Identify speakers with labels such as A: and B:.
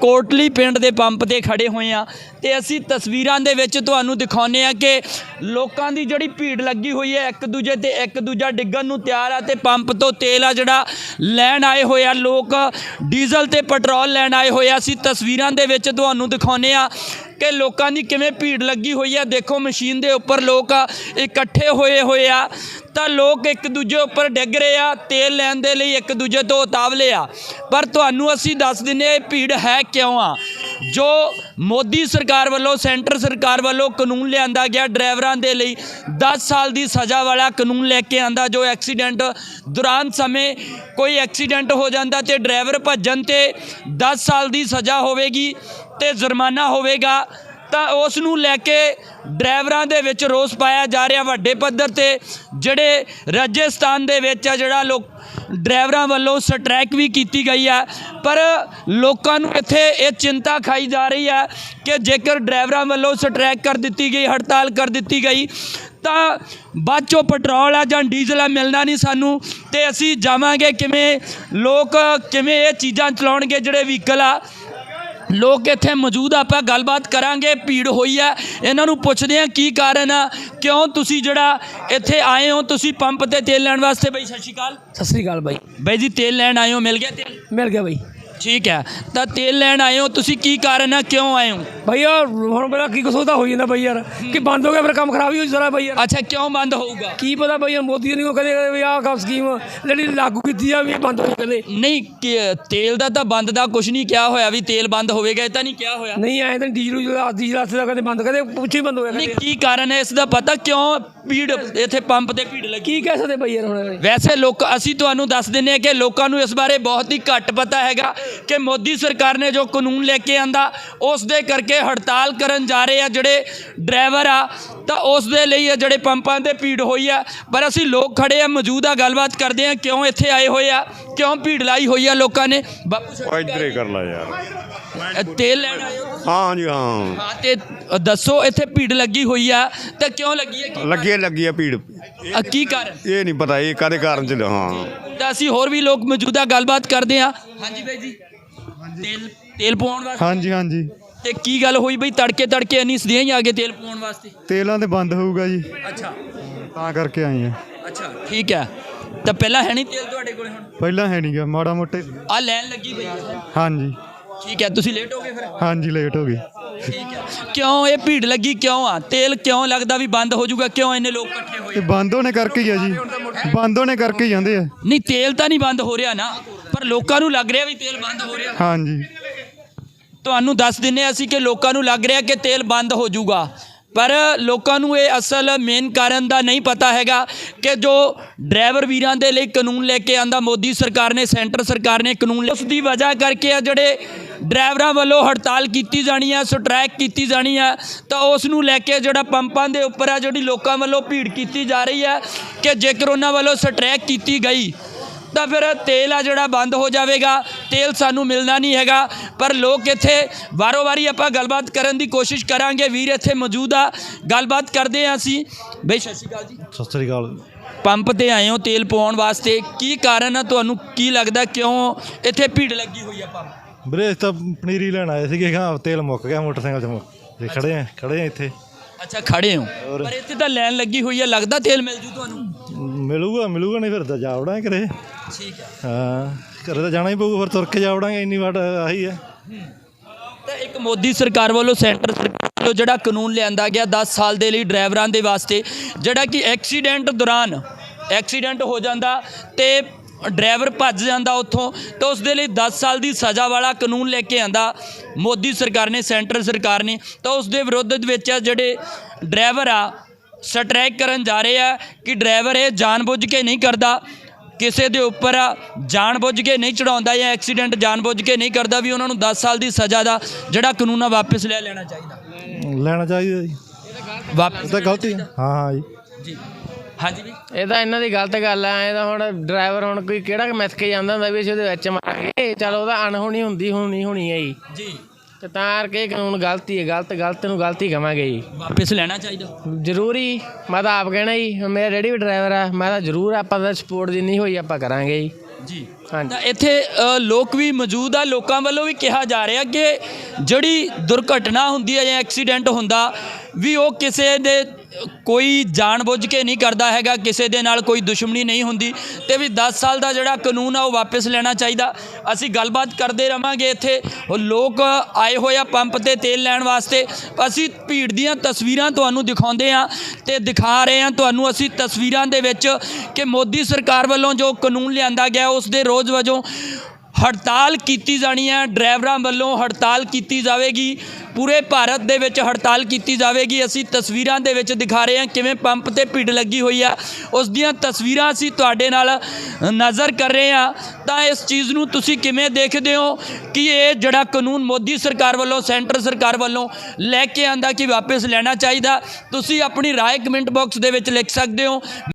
A: ਕੋਟਲੀ ਪਿੰਡ ਦੇ ਪੰਪ ਤੇ ਖੜੇ ਹੋਏ ਆ ਤੇ ਅਸੀਂ ਤਸਵੀਰਾਂ ਦੇ ਵਿੱਚ ਤੁਹਾਨੂੰ ਦਿਖਾਉਂਦੇ ਆ ਕਿ ਲੋਕਾਂ ਦੀ ਜਿਹੜੀ ਭੀੜ ਲੱਗੀ ਹੋਈ ਹੈ, ਇੱਕ ਦੂਜੇ ਤੇ ਇੱਕ ਦੂਜਾ ਡਿੱਗਣ ਨੂੰ ਤਿਆਰ ਆ ਤੇ ਪੰਪ ਤੋਂ ਤੇਲ ਆ ਜਿਹੜਾ ਲੈਣ ਆਏ ਹੋਏ ਆ। ਲੋਕ ਡੀਜ਼ਲ ਤੇ ਪੈਟਰੋਲ ਲੈਣ ਆਏ ਹੋਏ ਆ। ਅਸੀਂ ਤਸਵੀਰਾਂ ਦੇ ਵਿੱਚ ਤੁਹਾਨੂੰ ਦਿਖਾਉਂਦੇ ਆ ਕਿ ਲੋਕਾਂ ਦੀ ਕਿਵੇਂ ਭੀੜ ਲੱਗੀ ਹੋਈ ਆ ਦੇਖੋ, ਮਸ਼ੀਨ ਦੇ ਉੱਪਰ ਲੋਕ ਇਕੱਠੇ ਹੋਏ ਹੋਏ ਆ ਤਾਂ ਲੋਕ ਇੱਕ ਦੂਜੇ ਉੱਪਰ ਡਿੱਗ ਰਹੇ ਆ, ਤੇਲ ਲੈਣ ਦੇ ਲਈ ਇੱਕ ਦੂਜੇ ਤੋਂ ਉਤਾਵਲੇ ਆ। ਪਰ ਤੁਹਾਨੂੰ ਅਸੀਂ ਦੱਸ ਦਿੰਦੇ ਹਾਂ, ਇਹ ਭੀੜ ਹੈ ਕਿਉਂ ਆ? ਜੋ ਮੋਦੀ ਸਰਕਾਰ ਵੱਲੋਂ, ਸੈਂਟਰ ਸਰਕਾਰ ਵੱਲੋਂ ਕਾਨੂੰਨ ਲਿਆਂਦਾ ਗਿਆ ਡਰਾਈਵਰਾਂ ਦੇ ਲਈ 10 ਸਾਲ ਦੀ ਸਜ਼ਾ ਵਾਲਾ ਕਾਨੂੰਨ ਲੈ ਕੇ ਆਂਦਾ, ਜੋ ਐਕਸੀਡੈਂਟ ਦੌਰਾਨ ਸਮੇਂ ਕੋਈ ਐਕਸੀਡੈਂਟ ਹੋ ਜਾਂਦਾ ਤੇ ਡਰਾਈਵਰ ਭੱਜਣ ਤੇ 10 ਸਾਲ ਦੀ ਸਜ਼ਾ ਹੋਵੇਗੀ ਤੇ ਜੁਰਮਾਨਾ ਹੋਵੇਗਾ। ਤਾਂ ਉਸ ਨੂੰ ਲੈ ਕੇ ਡਰਾਈਵਰਾਂ ਦੇ ਵਿੱਚ ਰੋਸ ਪਾਇਆ ਜਾ ਰਿਹਾ ਵੱਡੇ ਪੱਧਰ ਤੇ, ਜਿਹੜੇ ਰਾਜਸਥਾਨ ਦੇ ਵਿੱਚ ਆ, ਜਿਹੜਾ ਲੋਕ ਡਰਾਈਵਰਾਂ ਵੱਲੋਂ ਸਟ੍ਰੈਕ ਵੀ ਕੀਤੀ ਗਈ ਹੈ ਪਰ ਲੋਕਾਂ ਨੂੰ ਇੱਥੇ ਇਹ ਚਿੰਤਾ ਖਾਈ ਜਾ ਰਹੀ ਹੈ ਕਿ ਜੇਕਰ ਡਰਾਈਵਰਾਂ ਵੱਲੋਂ ਸਟ੍ਰੈਕ ਕਰ ਦਿੱਤੀ ਗਈ, ਹੜਤਾਲ ਕਰ ਦਿੱਤੀ ਗਈ, ਤਾਂ ਬਾਅਦ ਚੋਂ ਪੈਟਰੋਲ ਆ ਜਾਂ ਡੀਜ਼ਲ ਆ ਮਿਲਣਾ ਨਹੀਂ ਸਾਨੂੰ ਤੇ ਅਸੀਂ ਜਾਵਾਂਗੇ ਕਿਵੇਂ, ਲੋਕ ਕਿਵੇਂ ਇਹ ਚੀਜ਼ਾਂ ਚਲਾਉਣਗੇ ਜਿਹੜੇ ਵਹੀਕਲ ਆ। ਲੋਕ ਇੱਥੇ ਮੌਜੂਦ ਆਪਾਂ ਗੱਲਬਾਤ ਕਰਾਂਗੇ ਭੀੜ ਹੋਈ ਆ। ਇਹਨਾਂ ਨੂੰ ਪੁੱਛਦੇ ਆ ਕੀ ਕਾਰਨ ਆ ਕਿਉਂ ਤੁਸੀਂ ਜਿਹੜਾ ਇੱਥੇ ਆਏ ਹੋ ਤੁਸੀਂ ਪੰਪ ਤੇ ਤੇਲ ਲੈਣ ਵਾਸਤੇ ਬਈ ਸਤਿ ਸ਼੍ਰੀ ਅਕਾਲ।
B: ਸਤਿ ਸ੍ਰੀ ਅਕਾਲ ਬਾਈ।
A: ਬਈ ਜੀ ਤੇਲ ਲੈਣ ਆਏ ਹੋ ਮਿਲ ਗਿਆ ਤੇਲ?
B: ਮਿਲ ਗਿਆ ਬਾਈ।
A: ਠੀਕ ਹੈ। ਤਾਂ ਤੇਲ ਲੈਣ ਆਏ ਹੋ ਤੁਸੀਂ ਕੀ ਕਾਰਨ ਆ ਕਿਉਂ ਆਏ ਹੋ?
B: ਯਾਰ ਹੁਣ ਮੇਰਾ ਕੀ ਕਸੂਤਾ ਹੋ ਜਾਂਦਾ ਬਾਈ ਯਾਰ। ਕਿ ਬੰਦ ਹੋ ਗਿਆ ਫਿਰ ਕੰਮ ਖਰਾਬ ਹੀ ਹੋ ਸਾਰਾ ਬਾਈ ਯਾਰ।
A: ਅੱਛਾ ਕਿਉਂ ਬੰਦ ਹੋਊਗਾ?
B: ਕੀ ਪਤਾ ਬਾਈ ਯਾਰ ਮੋਦੀ ਨੇ ਉਹ ਕਦੇ ਵੀ ਆਹ ਕੰਮ ਸਕੀਮ ਜਿਹੜੀ ਲਾਗੂ ਕੀਤੀ ਆ ਵੀ ਇਹ ਬੰਦ ਹੋ ਕਦੇ
A: ਨਹੀਂ ਕਿ- ਤੇਲ ਦਾ ਤਾਂ ਬੰਦ ਦਾ ਕੁਝ ਨਹੀਂ ਕਿਹਾ ਹੋਇਆ ਵੀ ਤੇਲ ਬੰਦ ਹੋਵੇਗਾ ਇਹ ਤਾਂ ਨਹੀਂ ਕਿਹਾ ਹੋਇਆ।
B: ਨਹੀਂ ਆਏ ਤਾਂ ਡੀਜ਼ਲ ਡੀਜ਼ਲ ਡੀਜ਼ਲ ਆਸਤੇ ਦਾ ਕਦੇ ਬੰਦ ਕਦੇ ਪੁੱਛੇ ਹੀ ਬੰਦ ਹੋ ਗਿਆ
A: ਨਹੀਂ ਕੀ ਕਾਰਨ ਹੈ ਇਸ ਦਾ ਪਤਾ? ਕਿਉਂ ਭੀੜ ਇੱਥੇ ਪੰਪ ਤੇ ਭੀੜ ਲੱਗੀ?
B: ਕੀ ਕਹਿ ਸਕਦੇ ਬਾਈ ਯਾਰ ਹੁਣ?
A: ਵੈਸੇ ਲੋਕ ਅਸੀਂ ਤੁਹਾਨੂੰ ਦੱਸ ਦਿੰਨੇ ਆ ਕਿ ਲੋਕਾਂ ਨੂੰ ਇਸ ਬਾਰੇ ਬਹੁਤ ਹੀ ਘੱਟ ਪਤਾ ਹੈਗਾ। ਕਿ ਮੋਦੀ ਸਰਕਾਰ ਨੇ ਜੋ ਕਾਨੂੰਨ ਲੈ ਕੇ ਆਂਦਾ ਉਸ ਦੇ ਕਰਕੇ ਹੜਤਾਲ ਕਰਨ ਜਾ ਰਹੇ ਆ ਜਿਹੜੇ ਡਰਾਈਵਰ ਆ ਤਾਂ ਉਸ ਦੇ ਲਈ ਇਹ ਜਿਹੜੇ ਪੰਪਾਂ ਤੇ ਭੀੜ ਹੋਈ ਆ। ਪਰ ਅਸੀਂ ਲੋਕ ਖੜੇ ਆ ਮੌਜੂਦਾ ਗੱਲਬਾਤ ਕਰਦੇ ਆ ਕਿਉਂ ਇੱਥੇ ਆਏ ਹੋਏ ਆ ਕਿਉਂ ਭੀੜ ਲਾਈ ਹੋਈ ਆ ਲੋਕਾਂ ਨੇ?
C: ਇੱਧਰ ਕਰ ਲਾ ਯਾਰ।
A: ਤੇਲ ਲੈਣ ਆਏ ਹੋ
C: ਹਾਂ ਜੀ ਹਾਂ।
A: ਹਾਂ ਤੇ ਦੱਸੋ ਇੱਥੇ ਭੀੜ ਲੱਗੀ ਹੋਈ ਆ ਤਾਂ ਕਿਉਂ ਲੱਗੀ ਹੈ
C: ਲੱਗੀ ਲੱਗੀ ਆ ਭੀੜ।
A: ਕੀ ਕਾਰਨ?
C: ਇਹ ਨਹੀਂ ਪਤਾ ਇਹ ਕਾਦੇ ਕਾਰਨ ਚ ਹਾਂ।
A: ਤਾਂ ਅਸੀਂ ਹੋਰ ਵੀ ਲੋਕ ਮੌਜੂਦਾ ਗੱਲਬਾਤ ਕਰਦੇ ਆ। ਹਾਂਜੀ ਬਾਈ ਜੀ। ਤੇਲ ਤੇਲ ਪਵਾਉਣ ਵਾਸਤੇ।
D: ਹਾਂਜੀ ਹਾਂਜੀ।
A: ਤੇ ਕੀ ਗੱਲ ਹੋਈ ਬਈ ਤੜਕੇ ਤੜਕੇ ਇੰਨੀ ਸਦੀਆਂ ਹੀ ਆ ਗਏ ਤੇਲ ਪਵਾਉਣ ਵਾਸਤੇ?
D: ਤੇਲਾਂ ਤੇ ਬੰਦ ਹੋਊਗਾ ਜੀ।
A: ਅੱਛਾ।
D: ਤਾਂ ਕਰਕੇ ਆਏ ਆ।
A: ਅੱਛਾ ਠੀਕ ਹੈ। ਤਾਂ ਪਹਿਲਾਂ ਹੈ ਨਹੀਂ ਤੇਲ ਤੁਹਾਡੇ ਕੋਲੇ ਹੁਣ?
D: ਪਹਿਲਾਂ ਹੈ ਨਹੀਂਗਾ ਮਾੜਾ ਮੋਟਾ।
A: ਆ ਲੈਣ ਲੱਗੀ ਹੈ
D: ਹਾਂਜੀ।
A: ਠੀਕ ਹੈ ਤੁਸੀਂ ਲੇਟ ਹੋ ਗਏ ਫਿਰ?
D: ਹਾਂਜੀ ਲੇਟ ਹੋ ਗਈ
A: ਠੀਕ ਹੈ। ਕਿਉਂ ਇਹ ਭੀੜ ਲੱਗੀ ਕਿਉਂ ਆ? ਤੇਲ ਕਿਉਂ ਲੱਗਦਾ ਵੀ ਬੰਦ ਹੋ ਜਾਊਗਾ? ਕਿਉਂ ਇੰਨੇ ਲੋਕ ਇਕੱਠੇ ਹੋਏ?
D: ਇਹ ਬੰਦ ਹੋਣੇ ਕਰਕੇ ਹੀ ਆ ਜੀ। ਬੰਦ ਹੋਣੇ ਕਰਕੇ ਹੀ ਜਾਂਦੇ ਆ।
A: ਨਹੀਂ ਤੇਲ ਤਾਂ ਨਹੀਂ ਬੰਦ ਹੋ ਰਿਹਾ ਨਾ ਪਰ ਲੋਕਾਂ ਨੂੰ ਲੱਗ ਰਿਹਾ ਵੀ ਤੇਲ ਬੰਦ ਹੋ ਰਿਹਾ।
D: ਹਾਂਜੀ।
A: ਤੁਹਾਨੂੰ ਦੱਸ ਦਿੰਨੇ ਅਸੀਂ ਕਿ ਲੋਕਾਂ ਨੂੰ ਲੱਗ ਰਿਹਾ ਕਿ ਤੇਲ ਬੰਦ ਹੋ ਜਾਊਗਾ। ਪਰ ਲੋਕਾਂ ਨੂੰ ਇਹ ਅਸਲ ਮੇਨ ਕਾਰਨ ਦਾ ਨਹੀਂ ਪਤਾ ਹੈਗਾ ਕਿ ਜੋ ਡਰਾਈਵਰ ਵੀਰਾਂ ਦੇ ਲਈ ਕਾਨੂੰਨ ਲੈ ਕੇ ਆਂਦਾ, ਮੋਦੀ ਸਰਕਾਰ ਨੇ, ਸੈਂਟਰ ਸਰਕਾਰ ਨੇ ਕਾਨੂੰਨ ਉਸ ਦੀ ਵਜ੍ਹਾ ਕਰਕੇ ਆ ਜਿਹੜੇ ਡਰਾਈਵਰਾਂ ਵੱਲੋਂ ਹੜਤਾਲ ਕੀਤੀ ਜਾਣੀ ਹੈ ਸਟ੍ਰਾਈਕ ਕੀਤੀ ਜਾਣੀ ਹੈ ਤਾਂ ਉਸ ਨੂੰ ਲੈ ਕੇ ਜਿਹੜਾ ਪੰਪਾਂ ਦੇ ਉੱਪਰ ਆ, ਜਿਹੜੀ ਲੋਕਾਂ ਵੱਲੋਂ ਭੀੜ ਕੀਤੀ ਜਾ ਰਹੀ ਹੈ ਕਿ ਜੇਕਰ ਉਹਨਾਂ ਵੱਲੋਂ ਸਟ੍ਰਾਈਕ ਕੀਤੀ ਗਈ ਤਾਂ ਫਿਰ ਤੇਲ ਆ ਜਿਹੜਾ ਬੰਦ ਹੋ ਜਾਵੇਗਾ। ਤੇਲ ਸਾਨੂੰ ਮਿਲਣਾ ਨਹੀਂ ਹੈਗਾ। ਪਰ ਲੋਕ ਇੱਥੇ ਵਾਰੋ ਵਾਰੀ ਆਪਾਂ ਗੱਲਬਾਤ ਕਰਨ ਦੀ ਕੋਸ਼ਿਸ਼ ਕਰਾਂਗੇ। ਵੀਰ ਇੱਥੇ ਮੌਜੂਦ ਆ। ਗੱਲਬਾਤ ਕਰਦੇ ਹਾਂ ਅਸੀਂ। ਬਈ ਸਤਿ ਸ਼੍ਰੀ ਅਕਾਲ ਜੀ।
D: ਸਤਿ ਸ੍ਰੀ ਅਕਾਲ।
A: ਪੰਪ ਤੇ ਆਏ ਹੋ ਤੇਲ ਪਵਾਉਣ ਵਾਸਤੇ। ਕੀ ਕਾਰਨ ਆ? ਤੁਹਾਨੂੰ ਕੀ ਲੱਗਦਾ ਕਿਉਂ ਇੱਥੇ ਭੀੜ ਲੱਗੀ ਹੋਈ ਆ ਪੰਪ?
D: ਵੀਰੇ ਤਾਂ ਪਨੀਰੀ ਲੈਣ ਆਏ ਸੀਗੇ। ਹਾਂ ਤੇਲ ਮੁੱਕ ਗਿਆ ਮੋਟਰਸਾਈਕਲ ਤੇ ਖੜੇ ਆ ਖੜੇ ਆ ਇੱਥੇ।
A: ਅੱਛਾ ਖੜੇ ਹੋ ਪਰ ਇੱਥੇ ਤਾਂ ਲਾਈਨ ਲੱਗੀ ਹੋਈ ਆ। ਲੱਗਦਾ ਤੇਲ ਮਿਲ ਜੂ ਤੁਹਾਨੂੰ?
D: ਮਿਲੂਗਾ ਮਿਲੂਗਾ ਨਹੀਂ ਫਿਰ ਤਾਂ ਜਾ ਵੜਾਂਗੇ ਘਰੇ।
A: ਠੀਕ ਹੈ
D: ਹਾਂ ਘਰੇ ਤਾਂ ਜਾਣਾ ਹੀ ਪਊਗਾ ਫਿਰ ਤੁਰ ਕੇ ਜਾ ਵੜਾਂਗੇ ਇੰਨੀ ਵਾਟ ਆਹੀ ਹੈ।
A: ਤਾਂ ਇੱਕ ਮੋਦੀ ਸਰਕਾਰ ਵੱਲੋਂ ਸੈਂਟਰ ਸਰਕਾਰ ਵੱਲੋਂ ਜਿਹੜਾ ਕਾਨੂੰਨ ਲਿਆਂਦਾ ਗਿਆ 10 ਸਾਲ ਦੇ ਲਈ ਡਰਾਈਵਰਾਂ ਦੇ ਵਾਸਤੇ ਜਿਹੜਾ ਕਿ ਐਕਸੀਡੈਂਟ ਦੌਰਾਨ ਐਕਸੀਡੈਂਟ ਹੋ ਜਾਂਦਾ ਤੇ ਡਰਾਈਵਰ ਭੱਜ ਜਾਂਦਾ ਉੱਥੋਂ ਤਾਂ ਉਸ ਦੇ ਲਈ 10 ਸਾਲ ਦੀ ਸਜ਼ਾ ਵਾਲਾ ਕਾਨੂੰਨ ਲੈ ਕੇ ਆਂਦਾ ਮੋਦੀ ਸਰਕਾਰ ਨੇ ਸੈਂਟਰ ਸਰਕਾਰ ਨੇ। ਤਾਂ ਉਸ ਦੇ ਵਿਰੋਧ ਵਿੱਚ ਜਿਹੜੇ ਡਰਾਈਵਰ ਆ ਸਟ੍ਰਾਈਕ ਕਰਨ ਜਾ ਰਹੇ ਆ ਕਿ ਡਰਾਈਵਰ ਇਹ ਜਾਣਬੁੱਝ ਕੇ ਨਹੀਂ ਕਰਦਾ ਕਿਸੇ ਦੇ ਉੱਪਰ ਜਾਣਬੁੱਝ ਕੇ ਨਹੀਂ ਚੜਾਉਂਦਾ ਜਾਂ ਐਕਸੀਡੈਂਟ ਜਾਣਬੁੱਝ ਕੇ ਨਹੀਂ ਕਰਦਾ ਵੀ ਉਹਨਾਂ ਨੂੰ 10 ਸਾਲ ਦੀ ਸਜ਼ਾ ਦਾ ਜਿਹੜਾ ਕਾਨੂੰਨ ਆ ਵਾਪਸ ਲੈ ਲੈਣਾ ਚਾਹੀਦਾ।
D: ਲੈਣਾ ਚਾਹੀਦਾ ਜੀ।
A: ਵਾਪਸ
D: ਇਹ ਤਾਂ ਗਲਤੀ ਹੈ। ਹਾਂ ਹਾਂ ਜੀ।
A: ਜੀ। ਹਾਂਜੀ ਵੀ
E: ਇਹ ਤਾਂ ਇਹਨਾਂ ਦੀ ਗਲਤ ਗੱਲ ਆ ਇਹ ਤਾਂ ਹੁਣ ਡਰਾਈਵਰ ਹੁਣ ਕੋਈ ਕਿਹੜਾ ਕੁ ਮਿੱਥ ਕੇ ਜਾਂਦਾ ਹੁੰਦਾ ਵੀ ਅਸੀਂ ਉਹਦੇ ਵਿੱਚ ਮਾਰਾਂਗੇ। ਚਲ ਉਹਦਾ ਅਣਹੋਣੀ ਹੁੰਦੀ ਹੋਣੀ ਹੋਣੀ ਹੈ ਜੀ।
A: ਜੀ।
E: ਤੇ ਤਾਂ ਕਰਕੇ ਕਾਨੂੰਨ ਗਲਤੀ ਹੈ ਗਲਤ ਗਲਤ ਨੂੰ ਗਲਤੀ ਕਵਾਂਗੇ ਜੀ।
A: ਵਾਪਸ ਲੈਣਾ ਚਾਹੀਦਾ।
E: ਜ਼ਰੂਰੀ ਮੈਂ ਤਾਂ ਆਪ ਕਹਿਣਾ ਜੀ ਹੁਣ ਮੇਰਾ ਡੈਡੀ ਵੀ ਡਰਾਈਵਰ ਆ ਮੈਂ ਤਾਂ ਜ਼ਰੂਰ ਆਪਾਂ ਦਾ ਸਪੋਰਟ ਜਿੰਨੀ ਹੋਈ ਆਪਾਂ ਕਰਾਂਗੇ ਜੀ।
A: ਜੀ।
E: ਹਾਂਜੀ।
A: ਤਾਂ ਇੱਥੇ ਅ, ਲੋਕ ਵੀ ਮੌਜੂਦ ਆ ਲੋਕਾਂ ਵੱਲੋਂ ਵੀ ਕਿਹਾ ਜਾ ਰਿਹਾ ਕਿ ਜਿਹੜੀ ਦੁਰਘਟਨਾ ਹੁੰਦੀ ਹੈ ਜਾਂ ਐਕਸੀਡੈਂਟ ਹੁੰਦਾ ਵੀ ਉਹ ਕਿਸੇ ਦੇ ਕੋਈ ਜਾਣਬੁੱਝ ਕੇ ਨਹੀਂ ਕਰਦਾ ਹੈਗਾ, ਕਿਸੇ ਦੇ ਨਾਲ ਕੋਈ ਦੁਸ਼ਮਣੀ ਨਹੀਂ ਹੁੰਦੀ, ਤੇ ਵੀ 10 ਸਾਲ ਦਾ ਜਿਹੜਾ ਕਾਨੂੰਨ ਆ, ਉਹ ਵਾਪਸ ਲੈਣਾ ਚਾਹੀਦਾ। ਅਸੀਂ ਗੱਲਬਾਤ ਕਰਦੇ ਰਵਾਂਗੇ ਇੱਥੇ। ਲੋਕ ਆਏ ਹੋਏ ਆ ਪੰਪ ਤੇ ਤੇਲ ਲੈਣ ਵਾਸਤੇ। ਅਸੀਂ ਭੀੜ ਦੀਆਂ ਤਸਵੀਰਾਂ ਤੁਹਾਨੂੰ ਦਿਖਾਉਂਦੇ ਆ ਤੇ ਦਿਖਾ ਰਹੇ ਆ ਤੁਹਾਨੂੰ। ਅਸੀਂ ਤਸਵੀਰਾਂ ਦੇ ਵਿੱਚ ਕਿ ਮੋਦੀ ਸਰਕਾਰ ਵੱਲੋਂ ਜੋ ਕਾਨੂੰਨ ਲਿਆਂਦਾ ਗਿਆ, ਉਸ ਦੇ ਰੋਜ਼ ਵਜੋਂ ਹੜਤਾਲ ਕੀਤੀ ਜਾਣੀ ਹੈ, ਡਰਾਈਵਰਾਂ ਵੱਲੋਂ ਹੜਤਾਲ ਕੀਤੀ ਜਾਵੇਗੀ। ਪੂਰੇ ਭਾਰਤ ਦੇ ਵਿੱਚ ਹੜਤਾਲ ਕੀਤੀ ਜਾਵੇਗੀ। ਅਸੀਂ ਤਸਵੀਰਾਂ ਦੇ ਵਿੱਚ ਦਿਖਾ ਰਹੇ ਹਾਂ ਕਿਵੇਂ ਪੰਪ ਤੇ ਭੀੜ ਲੱਗੀ ਹੋਈ ਆ। ਉਸ ਦੀਆਂ ਤਸਵੀਰਾਂ ਅਸੀਂ ਤੁਹਾਡੇ ਨਾਲ ਨਜ਼ਰ ਕਰ ਰਹੇ ਹਾਂ। ਤਾਂ ਇਸ ਚੀਜ਼ ਨੂੰ ਤੁਸੀਂ ਕਿਵੇਂ ਦੇਖਦੇ ਹੋ ਕਿ ਇਹ ਜਿਹੜਾ ਕਾਨੂੰਨ ਮੋਦੀ ਸਰਕਾਰ ਵੱਲੋਂ, ਸੈਂਟਰ ਸਰਕਾਰ ਵੱਲੋਂ ਲੈ ਕੇ ਆਂਦਾ ਕਿ ਵਾਪਸ ਲੈਣਾ ਚਾਹੀਦਾ? ਤੁਸੀਂ ਆਪਣੀ ਰਾਏ ਕਮੈਂਟ ਬਾਕਸ ਦੇ ਵਿੱਚ ਲਿਖ ਸਕਦੇ ਹੋ।